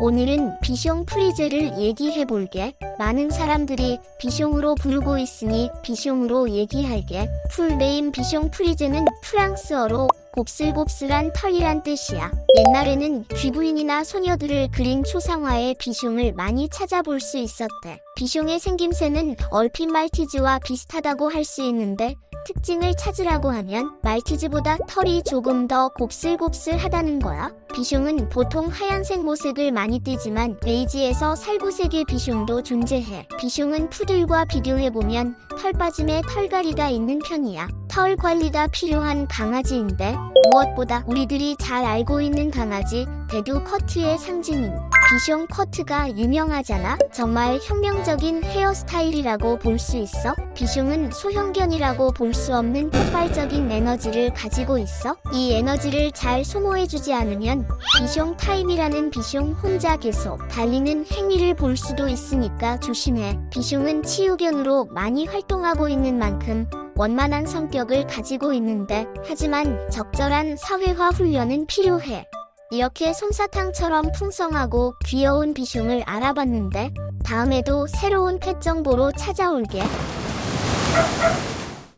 오늘은 비숑 프리즈를 얘기해 볼게. 많은 사람들이 비숑으로 부르고 있으니 비숑으로 얘기할게. 풀네임 비숑 프리즈는 프랑스어로 곱슬곱슬한 털이란 뜻이야. 옛날에는 귀부인이나 소녀들을 그린 초상화에 비숑을 많이 찾아볼 수 있었대. 비숑의 생김새는 얼핏 말티즈와 비슷하다고 할 수 있는데 특징을 찾으라고 하면 말티즈보다 털이 조금 더 곱슬곱슬하다는 거야. 비숑은 보통 하얀색 모색을 많이 띠지만 베이지에서 살구색의 비숑도 존재해. 비숑은 푸들과 비교해보면 털 빠짐에 털갈이가 있는 편이야. 털 관리가 필요한 강아지인데 무엇보다 우리들이 잘 알고 있는 강아지 대두 커트의 상징인 비숑 커트가 유명하잖아. 정말 혁명적인 헤어스타일이라고 볼 수 있어. 비숑은 소형견이라고 볼 수 없는 폭발적인 에너지를 가지고 있어. 이 에너지를 잘 소모해주지 않으면 비숑 타임이라는 비숑 혼자 계속 달리는 행위를 볼 수도 있으니까 조심해. 비숑은 치유견으로 많이 활동하고 있는 만큼 원만한 성격을 가지고 있는데 하지만 적절한 사회화 훈련은 필요해. 이렇게 솜사탕처럼 풍성하고 귀여운 비숑을 알아봤는데 다음에도 새로운 펫 정보로 찾아올게.